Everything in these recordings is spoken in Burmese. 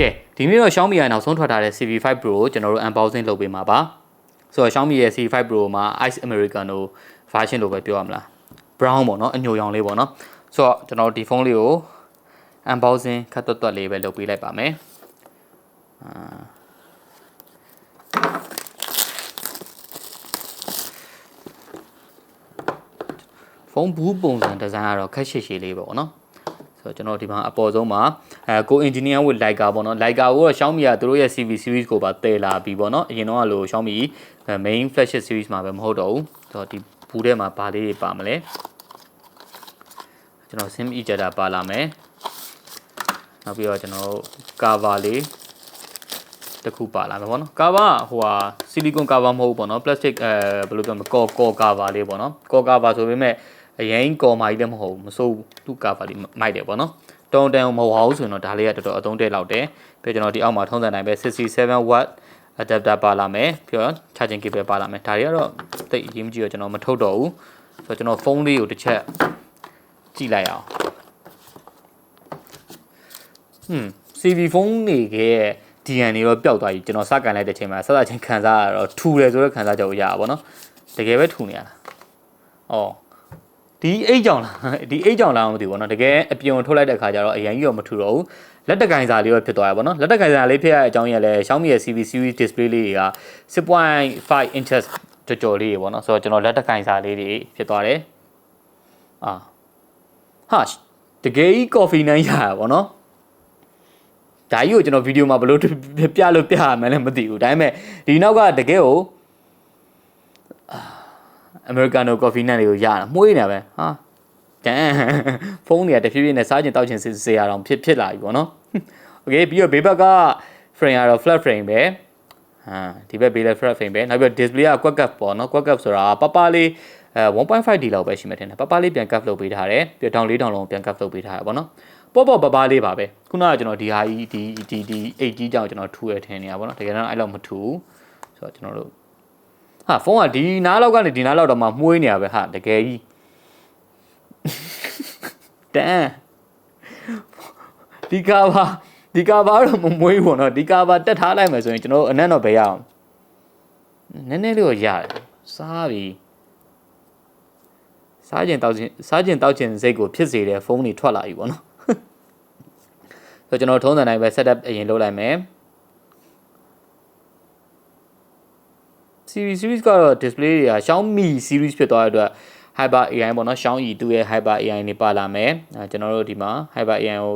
ကဲဒီနေ့တော့ Xiaomi ကနောက်ဆုံးထွက်ထားတဲ့ CV5 Pro ကိုကျွန်တော်တို့ unboxing လုပ်ပေးမှာပါဆိုတော့ Xiaomi ရဲ့ CV5 Pro မှာ Ice Americano version လို့ပဲပြောရမလား brown ပေါ့နော်အညိုရောင်လေးပေါ့နော်ဆိုတော့ကျွန်တော်တို့ဒီဖုန်းလေးကို unboxing ခတ်တွတ်တွတ်လေးပဲလုပ်ပေးလိုက်ပါမယ်အာဖုန်းဘူးပုံစံဒီဇိုင်းကတော့ခက်ရှည်ရှည်လေးပေါ့နော် ဆိုတော့ကျွန်တော်ဒီမှာအပေါ်ဆုံးမှာအဲကို engineer with Leica ပေါ့နော် Leica ကိုတော့ Xiaomi ကသူတို့ရဲ့ CV series ကိုပါတည်လာပြီပေါ့နော်အရင်တော့ကလို့ Xiaomi main flagship series မှာပဲမဟုတ်တော့ဘူးဆိုတော့ဒီဘူးထဲမှာဘာလေးတွေပါမလဲကျွန်တော် sim ejector ပါလာမယ်နောက်ပြီးတော့ကျွန်တော် cover လေးတစ်ခုပါလာမယ်ပေါ့နော် cover ဟိုဟာ silicone cover မဟုတ်ဘူးပေါ့နော် plastic အဲဘယ်လိုပြောမလဲ core core cover လေးပေါ့နော် core cover ဆိုပေမဲ့ အရင်ကော်မာကြီးလည်းမဟုတ်ဘူးမစိုးဘူးသူ့ cover လေးမိုက်တယ်ပေါ့နော်တုံတန်မဟုတ်အောင်ဆိုရင်တော့ဒါလေးကတော်တော်အသုံးတဲ့လောက်တယ်ပြီးတော့ကျွန်တော်ဒီအောက်မှာထုံးစံတိုင်းပဲ67 watt adapter ပါလာမယ်ပြီးတော့ charging cable ပါလာမယ်ဒါတွေကတော့တိတ်အရေးမကြီးတော့ကျွန်တော်မထုတ်တော့ဘူးဆိုတော့ကျွန်တော်ဖုန်းလေးကိုတစ်ချက်ကြည့်လိုက်အောင်ဟွန်း CV ဖုန်းတွေကရဲ့ DN တွေတော့ပျောက်သွားပြီကျွန်တော်စကန်လိုက်တဲ့ချိန်မှာစစချင်းခံစားရတော့ထူတယ်ဆိုတော့ခံစားချက်ကိုရတာပေါ့နော်တကယ်ပဲထူနေရတာဩ ဒီအိတ်ကြောင်လားဒီအိတ်ကြောင်လားမသိဘူးပေါ့နော်တကယ်အပြုံထုတ်လိုက်တဲ့ခါကျတော့အရင်ကြီးတော့မထူတော့ဘူးလက်တကင်စာလေးတော့ဖြစ်သွားရပါတော့လက်တကင်စာလေးဖြစ်ရတဲ့အကြောင်းရလဲ Xiaomi ရဲ့ CV series display လေးတွေက6.5 inches ကြော်ကြော်လေးတွေပေါ့နော်ဆိုတော့ကျွန်တော်လက်တကင်စာလေးတွေဖြစ်သွားတယ်အာဟာတကယ်ကြီး coffee နိုင်ရတာပေါ့နော်ဒါကြီးကိုကျွန်တော်ဗီဒီယိုမှာဘယ်လိုပြလို့ပြရမှန်းလည်းမသိဘူးဒါပေမဲ့ဒီနောက်ကတကယ်ကိုအ မေရိကန်နိုကော်ဖီနတ်တွေကိုရတာမှုေးနေပဲဟာတန်ဖုန်းတွေကတဖြည်းဖြည်းနဲ့စားကျင်တောက်ကျင်စေရအောင်ဖြစ်ဖြစ်လာပြီပေါ့နော်โอเคပြီးတော့ဘေးဘက်က frame ကတော့ flat frame ပဲဟာဒီဘက်ဘေးလည်း flat frame ပဲနောက်ပြီးတော့ display က quad cap ပေါ့နော် quad cap ဆိုတာပပလေးအဲ 1.5D လောက်ပဲရှိမှထင်တယ်ပပလေးပြန် cap လုပ်ပေးထားတယ်ပြီးတော့တောင်လေးတောင်လုံးပြန် cap လုပ်ပေးထားတယ်ပေါ့နော်ပေါ့ပေါ့ပပလေးပါပဲခုနကကျွန်တော်ဒီဟာကြီးဒီဒီဒီ8ကြီးကြောင်ကျွန်တော်ထူရထင်နေတာပေါ့နော်တကယ်တော့အဲ့လောက်မထူဆိုတော့ကျွန်တော်တို့ ဟာဖုန်းကဒီနားလောက်ကနေဒီနားလောက်တော့မှမှုေးနေရပဲဟာတကယ်ကြီးတန်ဒီကာဘာဒီကာဘာတော့မမွေးဘူးနော်ဒီကာဘာတက်ထားလိုက်မယ်ဆိုရင်ကျွန်တော်အနက်တော့ဘယ်ရအောင်နည်းနည်းလေးတော့ရတယ်စားပြီစားကျင်တောက်ကျင်စားကျင်တောက်ကျင်စိတ်ကိုဖြစ်စေတဲ့ဖုန်းတွေထွက်လာပြီပေါ့နော်ဆိုကျွန်တော်ထုံးစံတိုင်းပဲ setup အရင်လုပ်လိုက်မယ် series series ကတော့ display တွေက Xiaomi series ဖြစ်သွားတဲ့အတွက် Hyper AI ပေါ့နော် Xiaomi သူ့ရဲ့ Hyper AI နေပါလာမယ်အဲကျွန်တော်တို့ဒီမှာ Hyper AI ကို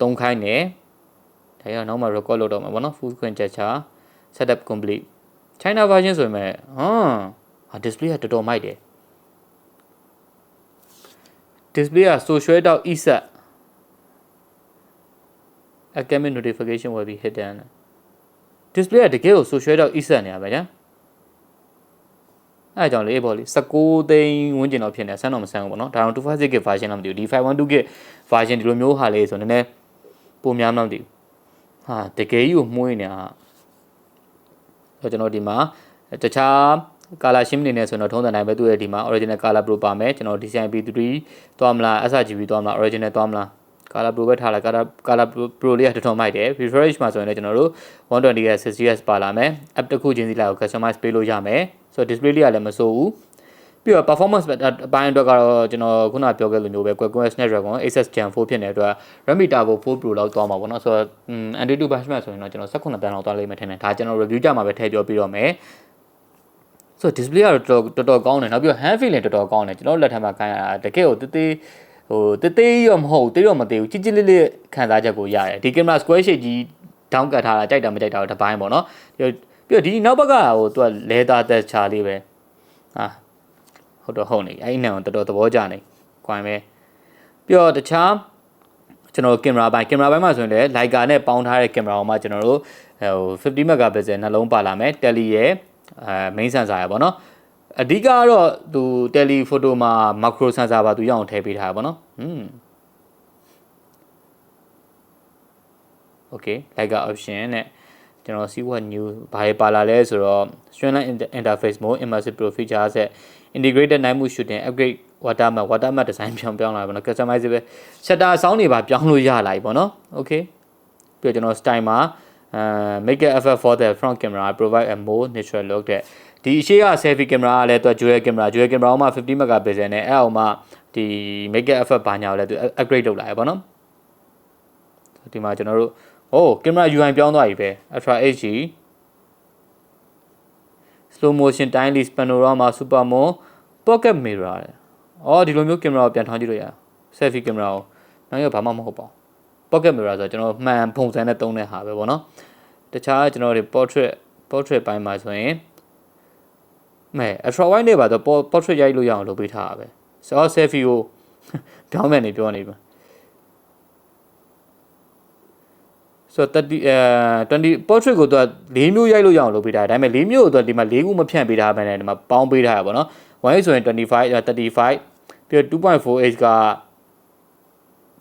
သုံးခိုင်းတယ်ဒါရနောက်မှ record လုပ်တော့မှာပေါ့နော် full screen gesture setup complete China version ဆိုရင်မဲ့ဟမ်ဟာ display ကတော်တော်မိုက်တယ် display က social တော့ ESAT academic notification will be hidden display ကတကယ်ကို social တော့ ESAT နေရပါဗျာ အဲအကြောင်းလေးပေါ့လေ16သိန်းဝန်းကျင်တော့ဖြစ်နေဆန်းတော့မဆန်းဘူးပေါ့နော်ဒါတော့ 256GB version တော့မသိဘူးဒီ 512GB version ဒီလိုမျိုးဟာလေးဆိုနည်းနည်းပိုများမှမသိဘူးဟာတကယ်ကြီးကိုမှုေးနေတာဆိုကျွန်တော်ဒီမှာတခြား color shim နေနေဆိုတော့ထုံးစံတိုင်းပဲသူ့ရဲ့ဒီမှာ original color pro ပါမယ်ကျွန်တော် DCI P3 သွားမလား sRGB သွားမလား original သွားမလား color pro ပဲထားလိုက် color color pro လေးကတော်တော်မိုက်တယ် refresh မှာဆိုရင်လည်းကျွန်တော်တို့ 120 Hz 60Hz ပါလာမယ် app တစ်ခုချင်းစီလိုက်ကို customize ပေးလို့ရမယ်ဆိုတော့ display လေးကလည်းမဆိုးဘူးပြီးတော့ performance အပိုင်းအတွက်ကတော့ကျွန်တော်ခုနပြောခဲ့လိုမျိုးပဲ Qualcomm Snapdragon 8 Gen 4ဖြစ်နေတဲ့အတွက် Redmi Turbo 4 Pro လောက်သွားမှာပေါ့နော်ဆိုတော့ Antutu benchmark ဆိုရင်တော့ကျွန်တော်18တန်းလောက်သွားလိမ့်မယ်ထင်တယ်ဒါကျွန်တော် review ကြမှာပဲထည့်ပြောပြတော့မယ်ဆိုတော့ display ကတော့တော်တော်ကောင်းတယ်နောက်ပြီးတော့ hand feeling တော်တော်ကောင်းတယ်ကျွန်တော်လက်ထက်မှာခိုင်းရတာတကယ်ကိုတေးသေး ဟိုတေးသေးရောမဟုတ်တေးရောမသေးဘူးကြီးကြီးလေးလေးခံစားချက်ကိုရတယ်ဒီ camera square shape ကြီး down ကတ်ထားတာကြိုက်တာမကြိုက်တာတော့တစ်ပိုင်းပေါ့နော်ပြီးတော့ဒီနောက်ဘက်ကဟိုသူကလဲသားသက်ချာလေးပဲဟာဟုတ်တော့ဟုတ်နေအဲ့နံတော်တော်သဘောကျနေခွိုင်းပဲပြီးတော့တခြားကျွန်တော်ကင်မရာပိုင်းကင်မရာပိုင်းမှာဆိုရင်လည်း Leica နဲ့ပေါင်းထားတဲ့ကင်မရာပေါ်မှာကျွန်တော်တို့ဟို50 megapixel နှလုံးပါလာမယ် tele ရဲ့အဲ main sensor ရပါတော့အဓိကကတော့သူ tele photo မှာ macro sensor ပါသူရအောင်ထည့်ပေးထားတာပေါ့နော် ဟွန်း okay Leica option နဲ့ကျွန်တော် see what new ဘာတွေပါလာလဲဆိုတော့ streamline interface mode immersive pro feature set integrated night mode shooting upgrade watermark watermark design ပြောင်းပြောင်းလာပါတော့ customizable shutter sound တွေပါပြောင်းလို့ရလာပြီပေါ့နော် okay ပြီးတော့ကျွန်တော် style မှာအဲ make an effort for the front camera provide a more natural look တဲ့ဒီအရှိက selfie camera ကလည်းသူ dual camera dual camera အောက်မှာ50 megapixel နဲ့အဲ့အောက်မှာ ဒီ make an effort ဘာညာကိုလည်းသူ upgrade လုပ်လာရပါတော့ဒီမှာကျွန်တော်တို့ oh camera UI ပြောင်းသွားပြီပဲ ultra HD slow motion time lapse panorama super mo pocket mirror တဲ့အော်ဒီလိုမျိုး camera ကိုပြန်ထောင်းကြည့်လို့ရ selfie camera ကိုနောက်ရဘာမှမဟုတ်ပါဘူး pocket mirror ဆိုတော့ကျွန်တော်မှန်ပုံစံနဲ့သုံးတဲ့ဟာပဲပေါ့နော်တခြားကျွန်တော်တို့ portrait portrait ပိုင်းမှာဆိုရင်မဲ ultra wide နဲ့ပါတော့ portrait ရိုက်လို့ရအောင်လုပ်ပေးထားတာပဲ ဆိုတော့ selfie ကိုပြောင်းမယ်နေပြောနေပါဆိုတော့30အဲ20 portrait ကိုသူက၄မျိုးရိုက်လို့ရအောင်လုပ်ပေးထားတယ်ဒါပေမဲ့၄မျိုးကိုသူကဒီမှာ၄ခုမဖြန့်ပေးထားဘဲနဲ့ဒီမှာပေါင်းပေးထားရပါတော့1ဆိုရင်25 35ပြီးတော့ 2.4h က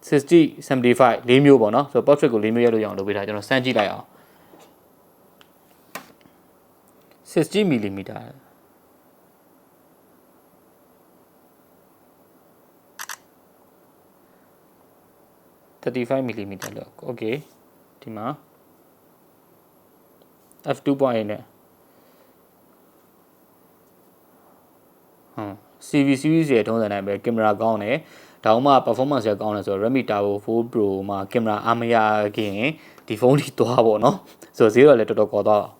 60 75၄မျိုးပေါ့နော်ဆိုတော့ portrait ကို၄မျိုးရိုက်လို့ရအောင်လုပ်ပေးထားကျွန်တော်စမ်းကြည့်လိုက်အောင်60 mm 35 mm လို့ okay ဒီမှာ f2.8 နဲ့ဟမ် CV series ရဲ့ထုံးစံတိုင်းပဲကင်မရာကောင်းတယ်ဒါမှ performance ရကောင်းတယ်ဆိုတော့ Redmi Turbo 4 Pro မှာကင်မရာအားမရခင်ဒီဖုန်းကြီးသွားပေါ့နော်ဆိုတော့ဈေးတော့လည်းတော်တော်ကော်သွားတော့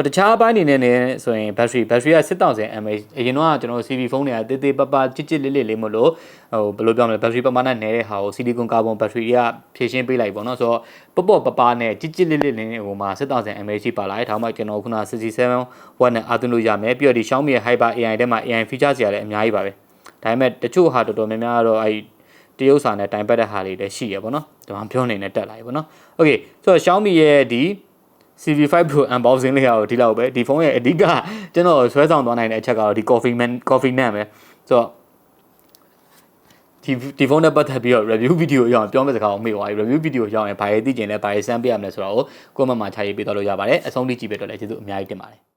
ဆိုတော့တခြားအပိုင်းအနေနဲ့လည်းဆိုရင် battery battery က6000 mAh အရင်တော့ကျွန်တော် CV ဖုန်းတွေကတေးသေးပပချစ်ချစ်လေးလေးလေးမလို့ဟိုဘယ်လိုပြောမလဲ battery ပမာဏနည်းတဲ့ဟာကို silicon carbon battery တွေကဖြည့်ရှင်းပေးလိုက်ပေါ့နော်ဆိုတော့ပပပပနဲ့ချစ်ချစ်လေးလေးလေးဟိုမှာ6000 mAh ပါလာတယ်ဒါမှကျွန်တော်ခုန67 watt နဲ့အားသွင်းလို့ရမယ်ပြီးတော့ဒီ Xiaomi ရဲ့ Hyper AI ထဲမှာ AI feature တွေလည်းအများကြီးပါပဲဒါပေမဲ့တချို့ဟာတော်တော်များများကတော့အဲ့တရုပ်စာနဲ့တိုင်ပတ်တဲ့ဟာတွေလည်းရှိရပါတော့။ဒါမှပြောနေနဲ့တက်လာရပါတော့။ Okay ဆိုတော့ Xiaomi ရဲ့ဒီ CV5 Pro unboxing လေးကတော့ဒီလောက်ပဲဒီဖုန်းရဲ့အဓိကကျွန်တော်ဆွဲဆောင်သွားနိုင်တဲ့အချက်ကတော့ဒီ coffee man coffee နဲ့ပဲဆိုတော့ဒီဒီဖုန်းနဲ့ပတ်သက်ပြီးတော့ review video ရအောင်ပြောမယ့်စကားကိုမေ့သွားပြီ review video ရအောင်ရင်ဘာရေးသိကျင်လဲဘာရေးစမ်းပြရမလဲဆိုတော့ကိုမမချရေးပေးတော့လို့ရပါတယ်အဆုံးထိကြည့်ပေးတော့လည်းကျေးဇူးအများကြီးတင်ပါတယ်